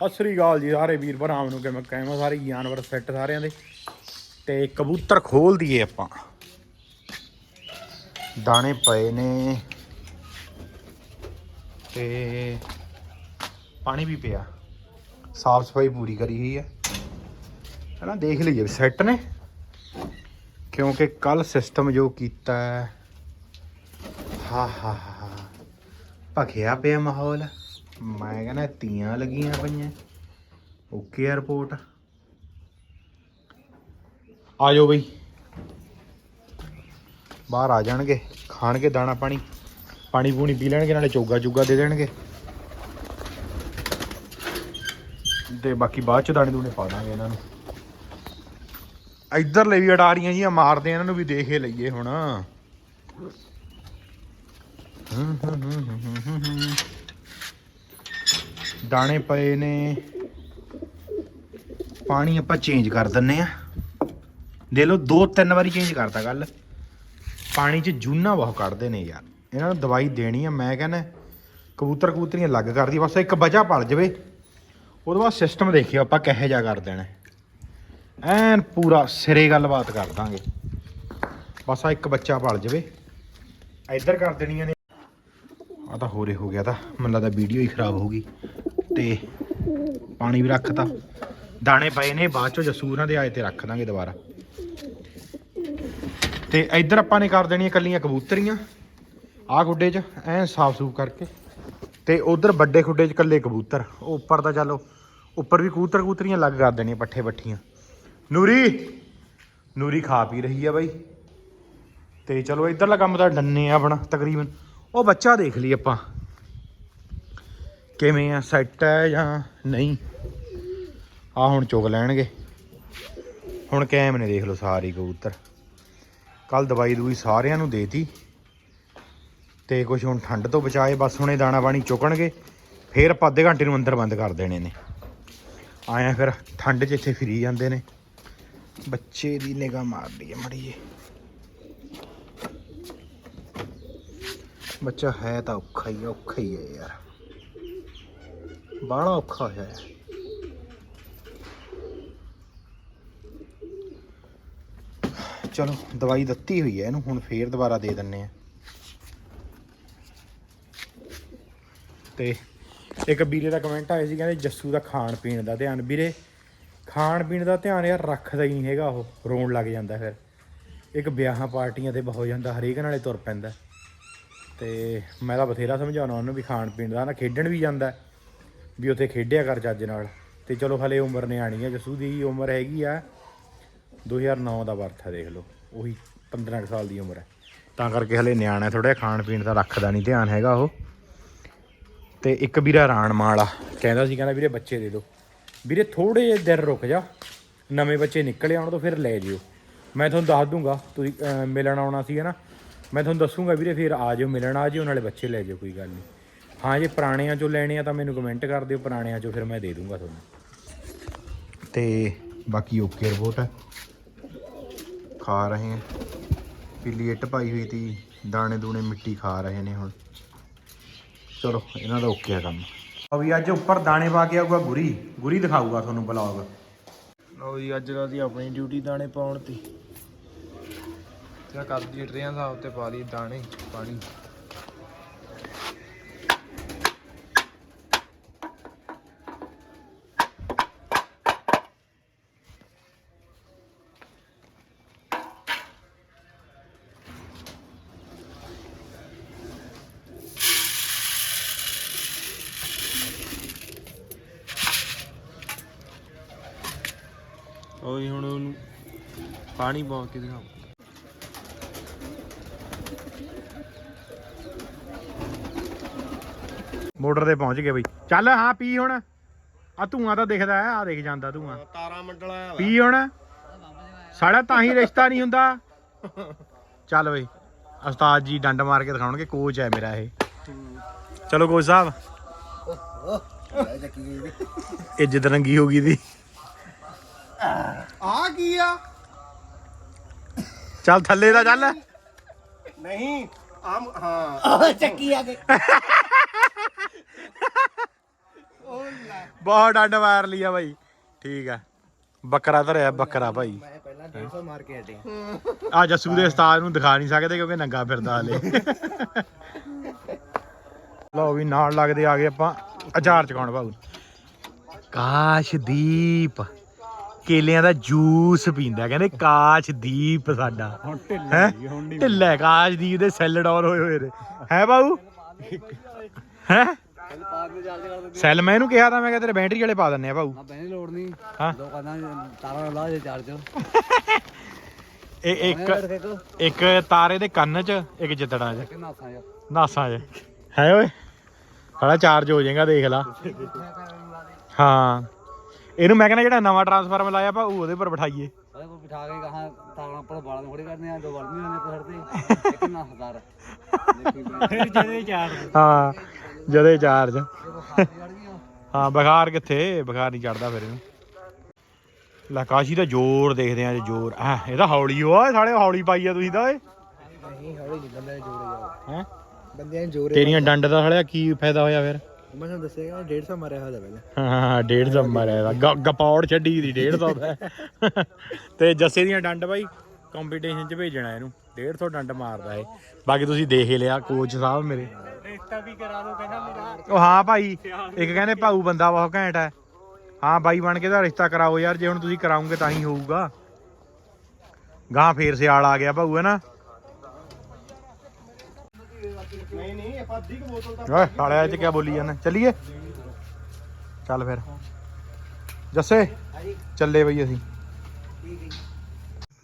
ਸਤਿ ਸ੍ਰੀ ਅਕਾਲ ਜੀ ਸਾਰੇ ਵੀਰ ਭਰਾਵਾਂ ਨੂੰ ਕਿਵੇਂ ਕਹਿਵਾਂ ਸਾਰੇ ਜਾਨਵਰ ਫਿੱਟ ਸਾਰਿਆਂ ਦੇ। ਤੇ ਕਬੂਤਰ ਖੋਲ ਦਈਏ ਆਪਾਂ। ਦਾਣੇ ਪਏ ਨੇ। ਤੇ ਪਾਣੀ ਵੀ ਪਿਆ। ਸਾਫ਼ ਸਫ਼ਾਈ ਪੂਰੀ ਕਰੀ ਹੋਈ ਹੈ। ਪਹਿਲਾਂ ਦੇਖ ਲਈਏ ਸੈੱਟ ਨੇ। ਕਿਉਂਕਿ ਕੱਲ ਸਿਸਟਮ ਜੋ ਕੀਤਾ ਹੈ। ਹਾ ਹਾ ਹਾ ਭਖਿਆ ਪਿਆ ਮਾਹੌਲ। ਮੈਂ ਕਹਿੰਦਾ ਤੀਆਂ ਲੱਗੀਆਂ ਪਈਆਂ। ਓਕੇ 에어ਪੋਰਟ ਆ ਜਾਓ ਬਈ। ਬਾਹਰ ਆ ਜਾਣਗੇ, ਖਾਣਗੇ ਦਾਣਾ ਪਾਣੀ। ਪਾਣੀ ਪੂਣੀ ਪੀ ਲੈਣਗੇ, ਨਾਲੇ ਚੋਗਾ ਚੁਗਾ ਦੇ ਦੇਣਗੇ। ਤੇ ਬਾਕੀ ਬਾਅਦ ਚ ਦਾਣੇ ਦੂਣੇ ਪਾ ਦਾਂਗੇ ਇਹਨਾਂ ਨੂੰ। ਇੱਧਰ ਲਈ ਅਡਾਰੀਆਂ ਜੀਆਂ ਮਾਰਦੇ ਇਹਨਾਂ ਨੂੰ ਵੀ ਦੇਖ ਲਈਏ ਹੁਣ। ਦਾਣੇ ਪਏ ਨੇ। ਪਾਣੀ ਆਪਾਂ ਚੇਂਜ ਕਰ ਦਿੰਨੇ ਆ। ਦੇ ਲਓ ਦੋ ਤਿੰਨ ਵਾਰੀ ਚੇਂਜ ਕਰਤਾ ਕੱਲ ਪਾਣੀ 'ਚ ਜੂਨਾ ਬਹੁਤ ਕੱਢਦੇ ਨੇ ਯਾਰ। ਇਹਨਾਂ ਨੂੰ ਦਵਾਈ ਦੇਣੀ ਆ, ਮੈਂ ਕਹਿੰਦਾ ਕਬੂਤਰ ਕਬੂਤਰੀਆਂ ਲੱਗ ਕਰਦੀ ਬਸ ਇੱਕ ਬਚਾ ਪਲ ਜਵੇ। ਉਹਦੇ ਬਾਅਦ ਸਿਸਟਮ ਦੇਖਿਓ ਆਪਾਂ ਕਿਹੋ ਜਿਹਾ ਕਰ ਦੇਣਾ। ਐਨ ਪੂਰਾ ਸਿਰੇ ਗੱਲਬਾਤ ਕਰ ਦਾਂਗੇ। ਬਸ ਆ ਇੱਕ ਬੱਚਾ ਪਲ ਜਵੇ। ਇੱਧਰ ਕਰ ਦੇਣੀਆਂ ਨੇ। ਆ ਤਾਂ ਹੋਰੇ ਹੋ ਗਿਆ ਤਾਂ। ਮੈਨੂੰ ਲੱਗਦਾ ਵੀਡੀਓ ਹੀ ਖਰਾਬ ਹੋ ਗਈ ਤੇ ਪਾਣੀ ਵੀ ਰੱਖਤਾ। ਦਾਣੇ ਪਏ ਨੇ, ਬਾਅਦ ਚੋਂ ਜਸੂਰਾਂ ਦੇ ਆਏ ਤੇ ਰੱਖ ਦਾਂਗੇ ਦੁਬਾਰਾ। ਤੇ ਇੱਧਰ ਆਪਾਂ ਨੇ ਕਰ ਦੇਣੀਆਂ ਕੱਲੀਆਂ ਕਬੂਤਰੀਆਂ। ਆਹ ਖੁੱਡੇ 'ਚ ਐਨ ਸਾਫ਼ ਸੂਫ ਕਰਕੇ। ਤੇ ਉਧਰ ਵੱਡੇ ਖੁੱਡੇ 'ਚ ਕੱਲੇ ਕਬੂਤਰ। ਉਹ ਉੱਪਰ ਤਾਂ ਚੱਲੋ, ਉੱਪਰ ਵੀ ਕਬੂਤਰ ਕਬੂਤਰੀਆਂ ਲੱਗ ਕਰ ਦੇਣੀਆਂ ਪੱਠੇ ਪੱਠੀਆਂ। ਨੂਰੀ! ਨੂਰੀ ਖਾ ਪੀ ਰਹੀ ਆ ਬਾਈ। ਤੇ ਚਲੋ ਇੱਧਰਲਾ ਕੰਮ ਤਾਂ ਡੰਨੇ ਆ ਆਪਣਾ, ਤਕਰੀਬਨ। ਉਹ ਬੱਚਾ ਦੇਖ ਲਈ ਆਪਾਂ। ਕਿਵੇਂ ਆ ਸੈੱਟ ਹੈ ਜਾਂ ਨਹੀਂ? ਆ ਹੁਣ ਚੁਗ ਲੈਣਗੇ। ਹੁਣ ਕੈਮ ਨੇ ਦੇਖ ਲਓ ਸਾਰੇ ਕਬੂਤਰ। ਕੱਲ ਦਵਾਈ ਦੂਈ ਸਾਰਿਆਂ ਨੂੰ ਦੇਤੀ। ਤੇ ਕੁਝ ਹੁਣ ਠੰਡ ਤੋਂ ਬਚਾਏ, ਬਸ ਹੁਣੇ ਦਾਣਾ ਪਾਣੀ ਚੁਕਣਗੇ। ਫੇਰ ਆਪਾਂ ਅੱਧੇ ਘੰਟੇ ਨੂੰ ਅੰਦਰ ਬੰਦ ਕਰ ਦੇਣੇ ਨੇ। ਆਇਆ ਫਿਰ ਠੰਡ 'ਚ ਇੱਥੇ ਫਿਰੀ ਜਾਂਦੇ ਨੇ। ਬੱਚੇ ਦੀ ਨਿਗਾਹ ਮਾਰ ਲਈਏ ਮੜੀਏ। ਬੱਚਾ ਹੈ ਤਾਂ ਔਖਾ ਹੀ ਆ, ਔਖਾ ਹੀ ਹੈ ਯਾਰ। ਬਾਹਲਾ ਔਖਾ ਹੋਇਆ ਹੈ। ਚਲੋ ਦਵਾਈ ਦਿੱਤੀ ਹੋਈ ਹੈ ਇਹਨੂੰ ਹੁਣ ਫੇਰ ਦੁਬਾਰਾ ਦੇ ਦਿੰਨੇ ਆ ਤੇ ਇੱਕ ਵੀਰੇ ਦਾ ਕਮੈਂਟ ਆਇਆ ਸੀ ਕਹਿੰਦੇ ਜੱਸੂ ਦਾ ਖਾਣ ਪੀਣ ਦਾ ਧਿਆਨ। ਵੀਰੇ ਖਾਣ ਪੀਣ ਦਾ ਧਿਆਨ ਯਾਰ ਰੱਖਦਾ ਹੀ ਨਹੀਂ ਹੈਗਾ ਉਹ ਰੋਣ ਲੱਗ ਜਾਂਦਾ ਫਿਰ। ਇੱਕ ਵਿਆਹਾਂ ਪਾਰਟੀਆਂ ਤੇ ਹੋ ਜਾਂਦਾ ਹਰੇਕ ਨਾਲੇ ਤੁਰ ਪੈਂਦਾ। ਤੇ ਮੈਂ ਤਾਂ ਬਥੇਰਾ ਸਮਝਾਉਣਾ ਉਹਨੂੰ ਵੀ ਖਾਣ ਪੀਣ ਦਾ, ਨਾ ਖੇਡਣ ਵੀ ਜਾਂਦਾ ਵੀ ਉੱਥੇ ਖੇਡਿਆ ਕਰ ਚੱਜ ਨਾਲ। ਤੇ ਚਲੋ ਹਲੇ ਉਮਰ ਨਿਆਣੀ ਆ, ਜਸੂ ਦੀ ਉਮਰ ਹੈਗੀ ਆ 2009 ਦਾ ਵਰਥ ਹੈ ਦੇਖ ਲਓ, ਉਹੀ 15 ਕੁ ਸਾਲ ਦੀ ਉਮਰ ਹੈ। ਤਾਂ ਕਰਕੇ ਹਲੇ ਨਿਆਣਾ ਥੋੜਾ ਖਾਣ ਪੀਣ ਦਾ ਰੱਖਦਾ ਨਹੀਂ, ਧਿਆਨ ਹੈਗਾ ਉਹ। ਤੇ ਇੱਕ ਵੀਰਾ ਰਾਣਮਾ ਵਾਲਾ ਕਹਿੰਦਾ ਸੀ, ਕਹਿੰਦਾ ਵੀਰੇ ਬੱਚੇ ਦੇ ਦਿਓ। ਵੀਰੇ ਥੋੜੇ ਜਿਹੇ ਦਿਨ ਰੁਕ ਜਾ, ਨਵੇਂ ਬੱਚੇ ਨਿਕਲੇ ਆਉਣ ਤੋਂ ਫਿਰ ਲੈ ਜਿਓ। ਮੈਂ ਤੁਹਾਨੂੰ ਦੱਸ ਦੂੰਗਾ, ਤੁਸੀਂ ਮਿਲਣ ਆਉਣਾ ਸੀ, ਹੈ ਨਾ? ਮੈਂ ਤੁਹਾਨੂੰ ਦੱਸੂਗਾ ਵੀਰੇ ਫਿਰ ਆ ਜਿਓ ਮਿਲਣ ਆ ਜਿਓ ਨਾਲੇ ਬੱਚੇ ਲੈ ਜਿਓ ਕੋਈ ਗੱਲ ਨਹੀਂ। ਹਾਂ ਜੇ ਪੁਰਾਣਿਆਂ ਚੋਂ ਲੈਣੇ ਆ ਤਾਂ ਮੈਨੂੰ ਕਮੈਂਟ ਕਰ ਦਿਓ ਪੁਰਾਣਿਆਂ ਚੋਂ ਫਿਰ ਮੈਂ ਦੇ ਦੂੰਗਾ ਤੁਹਾਨੂੰ। ਤੇ ਬਾਕੀ ਓਕੇ ਰਿਪੋਰਟ ਹੈ ਖਾ ਰਹੇ ਹੈ ਪੀਲੀ ਇੱਟ ਪਾਈ ਹੋਈ ਤੀ ਦਾਣੇ ਦੂਣੇ ਮਿੱਟੀ ਖਾ ਰਹੇ ਨੇ ਹੁਣ। ਚਲੋ ਇਹਨਾਂ ਦਾ ਓਕੇ ਆ ਕੰਮ। ਅਭੀ ਅੱਜ ਉੱਪਰ ਦਾਣੇ ਪਾ ਕੇ ਆਊਗਾ ਗੁਰੀ। ਗੁਰੀ ਦਿਖਾਊਗਾ ਤੁਹਾਨੂੰ ਬਲੌਗ ਲਓ ਜੀ ਅੱਜ ਦਾ ਦੀ ਆਪਣੀ ਡਿਊਟੀ ਦਾਣੇ ਪਾਉਣ ਦੀ ਤੇ ਕਰਦੀ ਟਰੇਆਂ ਸਾਹਿਬ ਤੇ ਪਾ ਲਈ ਦਾਣੇ, ਪਾਣੀ। ਉਹ ਜੀ ਹੁਣ ਉਹਨੂੰ ਪਾਣੀ ਪਾ ਕੇ ਦਿਖਾਓ। ਮੋਟਰ ਤੇ ਪਹੁੰਚ ਗਏ ਬਈ। ਚੱਲ ਹਾਂ ਪੀ ਹੁਣ। ਆ ਧੂਆਂ ਤਾਂ ਦਿਖਦਾ ਹੈ ਆ ਦਿਖ ਜਾਂਦਾ ਧੂਆਂ। ਤਾਰਾ ਮੰਡਲ ਆਇਆ ਪੀ ਹੁਣ। ਸਾਡਾ ਤਾਂ ਹੀ ਰਿਸ਼ਤਾ ਨਹੀਂ ਹੁੰਦਾ। ਚੱਲ ਬਈ ਉਸਤਾਦ ਜੀ ਡੰਡ ਮਾਰ ਕੇ ਦਿਖਾਉਣਗੇ ਕੋਚ ਹੈ ਮੇਰਾ ਇਹ। ਚਲੋ ਕੋਚ ਸਾਹਿਬ। ਇੱਜ਼ਤ ਰੰਗੀ ਹੋ ਗਈ ਦੀ। ਆ ਕੀ ਆ? ਚੱਲ ਥੱਲੇ ਦਾ ਚੱਲ। ਨਹੀਂ ਆਮ ਹਾਂ। ਚੱਕੀ ਆ ਕੇ। ਬਹੁਤ ਡੰਡ ਮਾਰ ਲਿਆ ਬਾਈ। ਠੀਕ ਆ। ਬੱਕਰਾ ਧਰਿਆ ਬੱਕਰਾ ਭਾਈ। ਮੈਂ ਪਹਿਲਾਂ 150 ਮਾਰ ਕੇ ਹਟੇ ਆ ਜੱਸੂ ਦੇ ਉਸਤਾਦ ਨੂੰ ਦਿਖਾ ਨਹੀਂ ਸਕਦੇ ਕਿਉਂਕਿ ਨੰਗਾ ਫਿਰਦਾ ਹਲੇ। ਲਓ ਵੀ ਨਾਲ ਲੱਗਦੇ ਆ ਗਏ ਆਪਾਂ। ਅਚਾਰ ਚਕਾਉਣ ਭਾਊ। ਕਾਸ਼ਦੀਪ ਕੇਲਿਆਂ ਦਾ ਜੂਸ ਪੀਂਦਾ ਕਹਿੰਦੇ ਕਾਸ਼ਦੀਪ ਸਾਡਾ। ਹੈ? ਢਿੱਲਾ ਕਾਸ਼ਦੀਪ ਦੇ ਸੈੱਲ ਡਾਊਨ ਹੋਏ ਹੋਏ ਨੇ। ਹੈ ਬਾਊ ਹੈ? ਸੈੱਲ ਮੈਂ ਇਹਨੂੰ ਕਿਹਾ ਤਾਂ ਮੈਂ ਕਿਹਾ ਤੇਰੇ ਬੈਟਰੀ ਵਾਲੇ ਪਾ ਦਿੰਨੇ ਆ ਭਾਊ। ਬੈਣੀ ਲੋੜ ਨਹੀਂ। ਹਾਂ। ਦੋ ਕਹਿੰਦਾ ਤਾਰਾ ਲਾ ਦੇ ਚਾਰਜ। ਇਹ ਇੱਕ ਇੱਕ। ਤਾਰੇ ਦੇ ਕੰਨ 'ਚ ਇੱਕ ਜਿੱਦੜਾਂ 'ਚ। ਕਿੰਨਾ ਸਾਂ ਯਾਰ ਨਾਸਾਂ 'ਚ। ਹੈ ਓਏ। ਸਾਲਾ ਚਾਰਜ ਹੋ ਜਾਏਗਾ ਦੇਖ ਲਾ। ਹਾਂ। ਇਹਨੂੰ ਮੈਂ ਕਹਿੰਦਾ ਜਿਹੜਾ ਨਵਾਂ ਟਰਾਂਸਫਾਰਮਰ ਲਾਇਆ ਆਪਾਂ ਉਹਦੇ ਪਰ ਬਿਠਾਈਏ। ਅਰੇ ਕੋ ਬਿਠਾ ਕੇ ਕਹਾਂ ਤਾਰਾ ਉੱਪਰ ਬਾਲਾਂ ਥੋੜੀ ਕਰਨੇ ਆ ਦੋ ਬਾਲ ਨਹੀਂ ਹੋਣੇ ਪਸੜਦੇ ਇੱਕ ਨਾ ਹਜ਼ਾਰ ਫਿਰ ਜਦੇ ਚਾਰ ਹਾਂ। ਜਦੇ ਚਾਰਜ ਇਹ ਹਾਂ ਬੁਖਾਰ ਕਿੱਥੇ? ਬੁਖਾਰ ਨਹੀਂ ਚੜਦਾ ਫਿਰ ਇਹਨੂੰ। ਲੈ ਕਾਸ਼ੀ ਦਾ ਜ਼ੋਰ ਦੇਖਦੇ ਆ ਜੇ ਜ਼ੋਰ। ਆ ਇਹਦਾ ਹੌਲੀ ਓਏ ਸਾਲੇ ਹੌਲੀ ਪਾਈ ਆ ਤੁਸੀਂ ਤਾਂ ਓਏ। ਨਹੀਂ ਹੌਲੀ ਨਹੀਂ ਬੰਦੇ ਜੋੜੇ ਜਾ ਹੈ? ਬੰਦਿਆਂ ਨੇ ਜੋੜੇ ਤੇਰੀਆਂ ਡੰਡ ਦਾ ਸਾਲਿਆ ਕੀ ਫਾਇਦਾ ਹੋਇਆ ਫਿਰ? ਮੈਂ ਤੁਹਾਨੂੰ ਦੱਸਿਆ 150 ਮਾਰਿਆ ਹੋਇਆ ਪਹਿਲਾਂ। ਹਾਂ 150 ਮਾਰਿਆ ਗਪੌੜ ਛੱਡੀ ਦੀ 150 ਦਾ। ਤੇ ਜੱਸੇ ਦੀਆਂ ਡੰਡ ਬਾਈ ਕੰਪੀਟੀਸ਼ਨ 'ਚ ਭੇਜਣਾ ਇਹਨੂੰ। 150 ਡੰਡ ਮਾਰਦਾ ਇਹ। ਬਾਕੀ ਤੁਸੀਂ ਦੇਖ ਹੀ ਲਿਆ ਕੋਚ ਸਾਹਿਬ ਮੇਰੇ। ਰਿਸ਼ਤਾ ਵੀ ਕਰਾ ਦੋ ਕਹਿੰਦਾ ਮੇਰਾ ਉਹ ਹਾਂ ਭਾਈ ਇੱਕ ਕਹਿੰਦੇ ਭਾਊ ਬੰਦਾ ਬਹੁਤ ਘੈਂਟ ਹੈ। ਹਾਂ ਬਾਈ ਬਣ ਕੇ ਦਾ ਰਿਸ਼ਤਾ ਕਰਾਓ ਯਾਰ ਜੇ ਹੁਣ ਤੁਸੀਂ ਕਰਾਉਂਗੇ ਤਾਂ ਹੀ ਹੋਊਗਾ। ਗਾਂ ਫੇਰ ਸਿਆਲ ਆ ਗਿਆ ਭਾਊ ਹੈ ਨਾ ਨਹੀਂ ਨਹੀਂ ਆਪਾਂ ਅੱਧੀ ਕੁ ਬੋਤਲ ਓਏ ਸਾਲਿਆ ਚ ਕਿਆ ਬੋਲੀ ਜਾਂਦਾ? ਚੱਲੀਏ? ਚੱਲ ਫਿਰ। ਜੱਸੇ ਚੱਲੇ ਬਈ ਅਸੀਂ।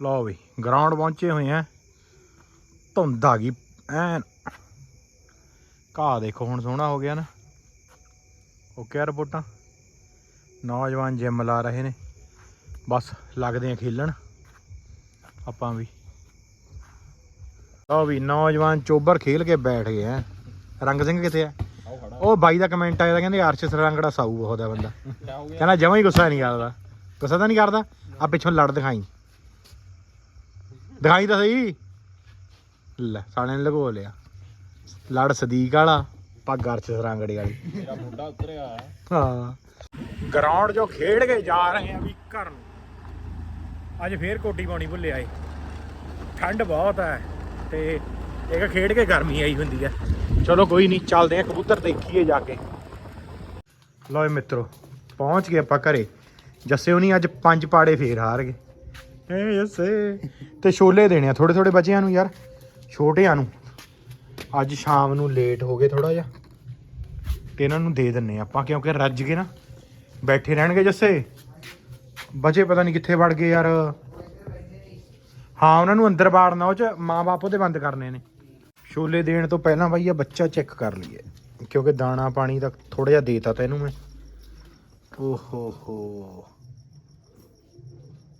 ਲਓ ਬਈ ਗਰਾਊਂਡ ਪਹੁੰਚੇ ਹੋਏ ਆ। ਧੁੰਦ ਆ ਗਈ ਐਨ। ਘਾਹ ਦੇਖੋ ਹੁਣ ਸੋਹਣਾ ਹੋ ਗਿਆ ਨਾ। ਓਕੇ ਆ ਰਿਪੋਰਟਾਂ। ਨੌਜਵਾਨ ਜਿਮ ਲਾ ਰਹੇ ਨੇ। ਬਸ ਲੱਗਦੇ ਆ ਖੇਲਣ। ਆਪਾਂ ਵੀ। ਲਓ ਵੀ ਨੌਜਵਾਨ ਚੋਬਰ ਖੇਲ ਕੇ ਬੈਠ ਗਏ ਆ। ਰੰਗ ਸਿੰਘ ਕਿੱਥੇ ਆ? ਉਹ ਬਾਈ ਦਾ ਕਮੈਂਟ ਆਇਆ ਕਹਿੰਦੇ ਅਰਸ਼ ਸਰੰਗੜਾ ਸਾਊ ਬਹੁਤ ਹੈ ਬੰਦਾ ਕਹਿੰਦਾ ਜਮਾਂ ਹੀ ਗੁੱਸਾ ਨਹੀਂ ਕਰਦਾ। ਗੁੱਸਾ ਤਾਂ ਨਹੀਂ ਕਰਦਾ? ਆ ਪਿੱਛੋਂ ਲੜ ਦਿਖਾਈ। ਦਿਖਾਈ ਤਾਂ ਸਹੀ। ਲੈ ਸਾਲੇ ਨੇ ਲਗੋ ਲਿਆ। ਲੜ ਸਦੀਕ ਵਾਲਾ ਪੱਗ ਅਰਸ਼ ਸਰੰਗੜੇ ਵਾਲੀ। ਮੇਰਾ ਮੁੰਡਾ ਉਤਰਿਆ। ਹਾਂ। ਗਰਾਊਂਡ ਜੋ ਖੇਡ ਕੇ ਜਾ ਰਹੇ ਆ ਵੀ ਘਰ ਨੂੰ। ਅੱਜ ਫੇਰ ਕੋਟੀ ਪਾਉਣੀ ਭੁੱਲਿਆ ਏ ਠੰਡ ਬਹੁਤ ਹੈ ਤੇ ਇੱਕ ਖੇਡ ਕੇ ਗਰਮੀ ਆਈ ਹੁੰਦੀ ਹੈ ਚਲੋ ਕੋਈ ਨਹੀਂ ਚੱਲਦੇ ਆ ਕਬੂਤਰ ਦੇਖੀਏ ਜਾ ਕੇ। ਲਓ ਮਿੱਤਰੋ ਪਹੁੰਚ ਗਏ ਆਪਾਂ ਘਰੇ। ਜੱਸੇ ਹੁਣੀ ਅੱਜ ਪੰਜ ਪਾੜੇ ਫੇਰ ਹਾਰ ਗਏ ਏ ਜੱਸੇ। ਤੇ ਛੋਲੇ ਦੇਣੇ ਆ ਥੋੜੇ ਥੋੜੇ ਬੱਚਿਆਂ ਨੂੰ ਯਾਰ ਛੋਟਿਆਂ ਨੂੰ। ਅੱਜ ਸ਼ਾਮ ਨੂੰ ਲੇਟ ਹੋ ਗਏ ਥੋੜਾ ਜਿਹਾ। ਤੇ ਇਹਨਾਂ ਨੂੰ ਦੇ ਦਿੰਨੇ ਆਪਾਂ, ਕਿਉਂਕਿ ਰੱਜ ਕੇ ਨਾ। ਬੈਠੇ ਰਹਿਣਗੇ ਜੱਸੇ। ਬਚੇ ਪਤਾ ਨਹੀਂ ਕਿੱਥੇ ਵੜ ਗਏ ਯਾਰ। ਹਾਂ, ਉਹਨਾਂ ਨੂੰ ਅੰਦਰ ਬਾੜਨਾ, ਉਹ ਚ ਮਾਂ-ਬਾਪ ਉਹਦੇ ਬੰਦ ਕਰਨੇ ਨੇ। ਛੋਲੇ ਦੇਣ ਤੋਂ ਪਹਿਲਾਂ ਬਾਈ ਇਹ ਬੱਚਾ ਚੈੱਕ ਕਰ ਲਈਏ। ਕਿਉਂਕਿ ਦਾਣਾ ਪਾਣੀ ਦਾ ਥੋੜਾ ਜਿਹਾ ਦੇਤਾ ਤੈਨੂੰ ਮੈਂ। ਓਹੋ ਹੋ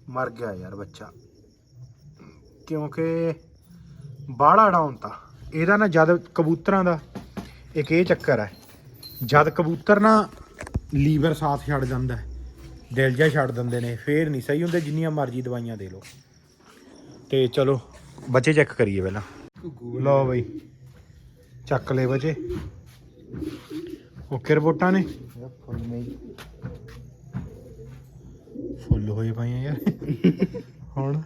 ਮਰ ਗਿਆ ਯਾਰ ਬੱਚਾ। ਕਿਉਂਕਿ ਬਾਹਲਾ ਡਾਊਨ ਤਾਂ। ਇਹਦਾ ਨਾ ਜਦ ਕਬੂਤਰਾਂ ਦਾ ਇੱਕ ਇਹ ਚੱਕਰ ਹੈ, ਜਦ ਕਬੂਤਰ ਨਾ ਲੀਵਰ ਸਾਥ ਛੱਡ ਜਾਂਦਾ ਦਿਲ ਜਿਹਾ ਛੱਡ ਦਿੰਦੇ ਨੇ, ਫੇਰ ਨਹੀਂ ਸਹੀ ਹੁੰਦੇ, ਜਿੰਨੀਆਂ ਮਰਜ਼ੀ ਦਵਾਈਆਂ ਦੇ ਲਓ। ਤੇ ਚਲੋ, ਬੱਚੇ ਚੈੱਕ ਕਰੀਏ ਪਹਿਲਾਂ। ਲਓ ਬਈ, ਚੱਕ ਲੈ ਬੱਚੇ। ਓਕੇ ਰਿਪੋਰਟਾਂ ਨੇ? ਫੁੱਲ ਹੋਏ ਪਏ ਯਾਰ। ਹੁਣ?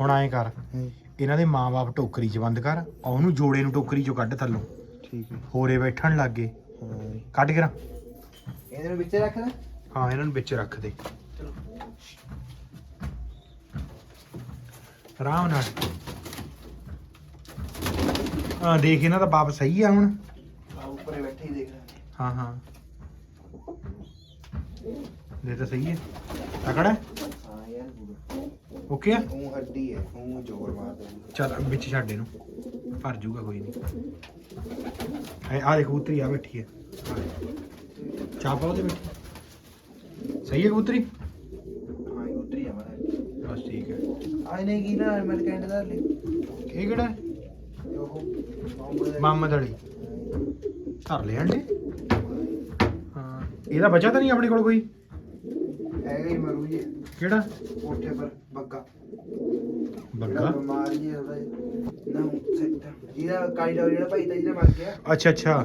ਹੁਣ ਐਂ ਕਰ। ਇਹਨਾਂ ਦੇ ਮਾਪੇ ਟੋਕਰੀ 'ਚ ਬੰਦ ਕਰ ਆ ਉਹਨੂੰ ਜੋੜੇ ਨੂੰ ਟੋਕਰੀ 'ਚੋਂ ਕੱਢ ਥੱਲੋਂ। ਠੀਕ ਹੈ। ਹੋਰੇ ਬੈਠਣ ਲੱਗ। ਗਏ ਹਾਂ। ਕੱਢ ਕੇ ਨਾ। ਇਹਦੇ ਨੂੰ ਵਿੱਚ ਰੱਖ ਲੈ ਹਾਂ ਇਹਨਾਂ ਨੂੰ ਵਿੱਚ ਰੱਖ ਦੇ। ਆਰਾਮ ਨਾਲ। ਆ ਦੇਖ ਇਹਨਾਂ ਦਾ ਬਾਪ ਸਹੀ ਆ ਹੁਣ। ਆ ਉੱਪਰੇ ਬੈਠੇ ਹੀ ਦੇਖ ਲੈ। ਹਾਂ ਹਾਂ। ਦੇ ਤਾਂ ਸਹੀ ਹੈ। ਤਕੜਾ ਹਾਂ। ਓਕੇ ਆ? ਉਹ ਹੱਡੀ ਹੈ ਉਹ ਜ਼ੋਰ ਮਾਰਦਾ ਚੱਲ ਵਿੱਚ ਛੱਡ ਇਹਨੂੰ। ਭਰ ਜੂਗਾ ਕੋਈ ਨਹੀਂ। ਐ ਆ ਦੇਖ ਕਬੂਤਰੀ ਆ ਬੈਠੀ ਹੈ ਚਾਹ ਪਾਓ ਤੇ ਬੈਠੀ। ਸਹੀ ਹੈ ਕਬੂਤਰੀ? ਹਾਂ ਉਤਰੀ ਆ ਮਾਰਾ ਬਸ ਠੀਕ ਹੈ ਆਈ ਨੇ ਕੀ ਨਾ ਮੈਂ ਲੈ ਇਹ ਕਿਹੜਾ? ਉਹ ਮਾਮੂਲੇ ਦਾ ਮੁਹੰਮਦ ਅਲੀ। ਧਰ ਲਿਆ ਅੰਡੇ ਹਾਂ। ਇਹਦਾ ਬਚਾ ਤਾਂ ਨਹੀਂ ਆਪਣੇ ਕੋਲ ਕੋਈ? ਹੈਗਾ ਹੀ ਮਰੂ ਜੀ। ਕਿਹੜਾ? ਕੋਠੇ ਪਰ ਬੱਗਾ। ਬੱਗਾ? ਬਿਮਾਰ ਜੀ ਉਹਦਾ ਨਾ ਸੈਟ। ਜਿਹਦਾ ਕਾਲੀ ਦਾ ਜਿਹੜਾ ਭਾਈ ਤਾਂ ਜਿਹਦਾ ਮਰ ਗਿਆ। ਅੱਛਾ ਅੱਛਾ।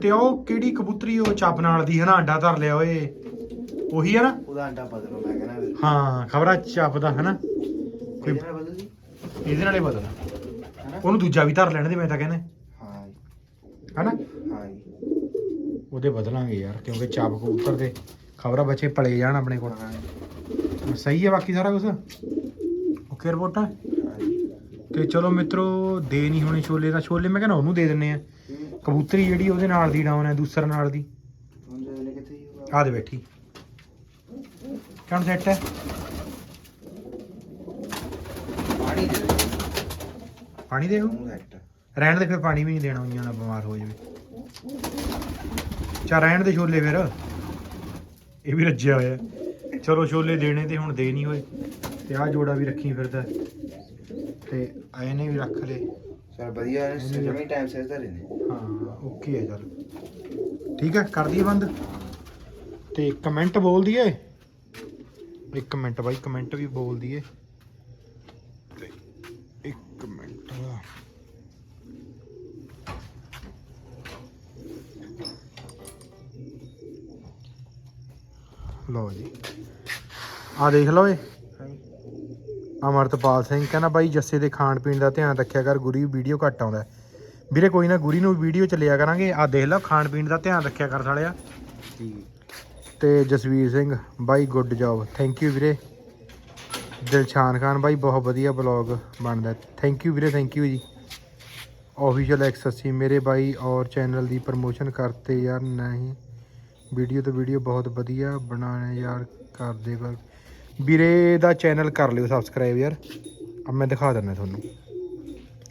ਤੇ ਉਹ ਕਿਹੜੀ ਕਬੂਤਰੀ ਉਹ ਚੱਪ ਨਾਲ ਦੀ ਹੈ ਨਾ ਅੰਡਾ ਧਰ ਲਿਆ ਓਏ। ਉਹੀ ਹੈ ਨਾ? ਉਹਦਾ ਅੰਡਾ ਬਦਲੋ ਮੈਂ ਕਹਿੰਦਾ ਹਾਂ ਖਬਰਾਂ ਚੱਪ ਦਾ ਹੈ ਨਾ ਕੋਈ ਇਹਦੇ ਨਾਲ ਬਦਲ ਜੀ ਇਹਦੇ ਨਾਲੇ ਬਦਲ। ਹੈਨਾ? ਉਹਨੂੰ ਦੂਜਾ ਵੀ ਧਰ ਲੈਣ ਦੇ ਮੈਂ ਤਾਂ ਕਹਿੰਦਾ। ਹਾਂ ਹੈਨਾ? ਹਾਂ ਉਹਦੇ ਬਦਲਾਂਗੇ ਯਾਰ ਕਿਉਂਕਿ ਚਾਪ ਕਬੂਤਰ ਦੇ। ਖਬਰਾਂ ਬੱਚੇ ਪਲੇ ਜਾਣ ਆਪਣੇ ਕੋਲ। ਸਹੀ ਹੈ ਬਾਕੀ ਸਾਰਾ ਕੁਝ ਓਕੇ ਰਿਪੋਰਟਾਂ? ਹਾਂ ਤੇ ਚਲੋ ਮਿੱਤਰੋ ਦੇ ਨਹੀਂ ਹੋਣੇ ਛੋਲੇ ਦਾ ਛੋਲੇ ਮੈਂ ਕਹਿੰਦਾ ਉਹਨੂੰ ਦੇ ਦਿੰਨੇ ਆ ਕਬੂਤਰੀ ਜਿਹੜੀ ਉਹਦੇ ਨਾਲ ਦੀ ਡਾਊਨ ਹੈ ਦੂਸਰ ਨਾਲ ਦੀ? ਆ ਦੇ ਬੈਠੀ। ਕਣ ਸੈੱਟ ਹੈ? ਪਾਣੀ ਦੇ ਪਾਣੀ ਰਹਿਣ ਦੇ ਫਿਰ ਪਾਣੀ ਵੀ ਨਹੀਂ ਦੇਣਾ ਉਹਨਾਂ ਨਾਲ ਬਿਮਾਰ ਹੋ ਜਾਵੇ। ਚਾ ਰਹਿਣ ਦੇ ਛੋਲੇ ਫਿਰ। ਇਹ ਵੀ ਰੱਜਿਆ ਹੋਇਆ ਚਲੋ ਛੋਲੇ ਦੇਣੇ ਤੇ ਹੁਣ ਦੇ ਨਹੀਂ ਹੋਏ। ਤੇ ਆਹ ਜੋੜਾ ਵੀ ਰੱਖੀ ਫਿਰਦਾ ਤੇ ਆਏ ਨੇ ਵੀ ਰੱਖ ਲਏ। ਚਲ ਵਧੀਆ ਹੈ ਜਮੀ ਟਾਈਮ ਸਿਰ ਧਰੇ ਨੇ। ਹਾਂ ਓਕੇ ਹੈ ਚੱਲ। ਠੀਕ ਹੈ ਕਰ ਦਈਏ ਬੰਦ। ਤੇ ਕਮੈਂਟ ਬੋਲ ਦਈਏ। ਇੱਕ ਮਿੰਟ ਬਾਈ ਕਮੈਂਟ ਵੀ ਬੋਲ ਦਈਏ। ਲਓ ਜੀ। ਆ ਦੇਖ ਲਓ ਇਹ। ਅਮਰਤਪਾਲ ਸਿੰਘ ਕਹਿੰਦਾ, ਬਾਈ ਜੱਸੇ ਦੇ ਖਾਣ ਪੀਣ ਦਾ ਧਿਆਨ ਰੱਖਿਆ ਕਰ, ਗੁਰੀ ਵੀਡੀਓ ਘੱਟ ਆਉਂਦਾ ਵੀਰੇ, ਕੋਈ ਨਾ, ਗੁਰੀ ਨੂੰ ਵੀਡੀਓ ਚ ਲਿਆ ਕਰਾਂਗੇ। ਆ ਦੇਖ ਲਓ, ਖਾਣ ਪੀਣ ਦਾ ਧਿਆਨ ਰੱਖਿਆ ਕਰ ਸਾਲਿਆ। ਤੇ ਜਸਵੀਰ ਸਿੰਘ, ਬਾਈ ਗੁੱਡ ਜੌਬ ਥੈਂਕ ਯੂ ਵੀਰੇ। ਦਿਲਸ਼ਾਨ ਖਾਨ, ਬਾਈ ਬਹੁਤ ਵਧੀਆ ਬਲੌਗ ਬਣਦਾ ਥੈਂਕ ਯੂ ਵੀਰੇ ਥੈਂਕ ਯੂ ਜੀ। ਆਫੀਸ਼ੀਅਲ ਐਕਸੈਸ ਮੇਰੇ ਬਾਈ ਔਰ ਚੈਨਲ ਦੀ ਪ੍ਰਮੋਸ਼ਨ ਕਰਤੇ ਯਾਰ, ਨਹੀਂ। ਵੀਡੀਓ ਤੇ ਵੀਡੀਓ ਬਹੁਤ ਵਧੀਆ ਬਣਾਣੇ ਯਾਰ ਕਰਦੇ ਪਰ ਵੀਰੇ ਦਾ ਚੈਨਲ ਕਰ ਲਿਓ ਸਬਸਕ੍ਰਾਈਬ ਯਾਰ। ਅਬ ਮੈਂ ਦਿਖਾ ਦਿੰਦਾ ਤੁਹਾਨੂੰ।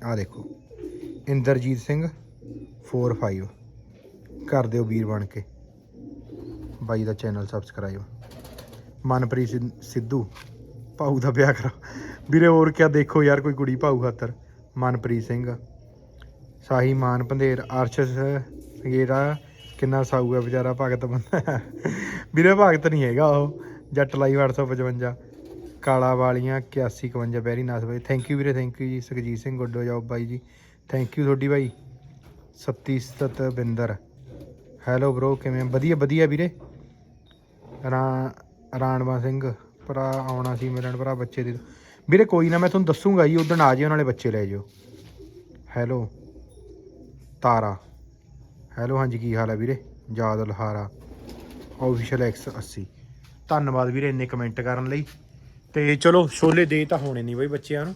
ਆ ਦੇਖੋ। ਇੰਦਰਜੀਤ ਸਿੰਘ 45 ਕਰ ਦਿਓ ਵੀਰ ਬਣ ਕੇ। ਬਾਈ ਦਾ ਚੈਨਲ ਸਬਸਕ੍ਰਾਈਬ ਮਨਪ੍ਰੀਤ ਸਿ- ਸਿੱਧੂ। ਭਾਊ ਦਾ ਵਿਆਹ ਕਰਾ, ਵੀਰੇ ਹੋਰ ਕਿਆ ਦੇਖੋ ਯਾਰ ਕੋਈ ਕੁੜੀ ਭਾਊ ਖਾਤਰ। ਮਨਪ੍ਰੀਤ ਸਿੰਘ। ਸਾਹੀ ਮਾਨ ਪੰਧੇਰ। ਅਰਸ਼ਸ ਸੰਗੇਰਾ ਕਿੰਨਾ ਸਾਊ ਹੈ ਵਿਚਾਰਾ ਭਗਤ ਬੰਦਾ। ਵੀਰੇ ਭਗਤ ਨਹੀਂ ਹੈਗਾ ਉਹ। ਜੱਟ ਲਾਈ 855 ਕਾਲਾ ਵਾਲੀਆਂ 8151 ਬੈਰੀ ਨਾਸ ਬਾਈ। ਥੈਂਕ ਯੂ ਵੀਰੇ ਥੈਂਕ ਯੂ ਜੀ। ਸੁਖਜੀਤ ਸਿੰਘ ਗੁੱਡੋ ਜੌਬ ਬਾਈ ਜੀ। ਥੈਂਕ ਯੂ ਤੁਹਾਡੀ ਬਾਈ। ਸਤੀ ਸਤਤ ਬਿੰਦਰ। ਹੈਲੋ ਬ్రో ਕਿਵੇਂ ਵਧੀਆ ਵਧੀਆ ਵੀਰੇ। ਰਾ ਰਾਣਵਾ ਸਿੰਘ, ਭਰਾ ਆਉਣਾ ਸੀ ਮਿਲਣ ਭਰਾ ਬੱਚੇ ਦੇ ਵੀਰੇ ਕੋਈ ਨਾ, ਮੈਂ ਤੁਹਾਨੂੰ ਦੱਸੂਗਾ ਜੀ ਉਦੋਂ ਆ ਜਿਓ, ਨਾਲੇ ਬੱਚੇ ਲੈ ਜਿਓ। ਹੈਲੋ ਤਾਰਾ। ਹੈਲੋ, ਹਾਂਜੀ, ਕੀ ਹਾਲ ਹੈ ਵੀਰੇ? ਯਾਦ ਲਹਾਰਾ ਆਫੀਸ਼ੀਅਲ ਐਕਸ 80 ਧੰਨਵਾਦ ਵੀਰੇ ਇੰਨੇ ਕਮੈਂਟ ਕਰਨ ਲਈ। ਤੇ ਚਲੋ, ਛੋਲੇ ਦੇ ਤਾਂ ਹੋਣੇ ਨਹੀਂ ਬਈ ਬੱਚਿਆਂ ਨੂੰ।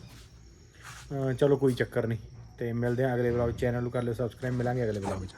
ਚਲੋ, ਕੋਈ ਚੱਕਰ ਨਹੀਂ। ਤੇ ਮਿਲਦੇ ਆ ਅਗਲੇ ਵਲੌਗ ਚੈਨਲ ਨੂੰ। ਕਰ ਲਿਓ ਸਬਸਕ੍ਰਾਈਬ ਮਿਲਾਂਗੇ ਅਗਲੇ ਵਲੌਗ 'ਚ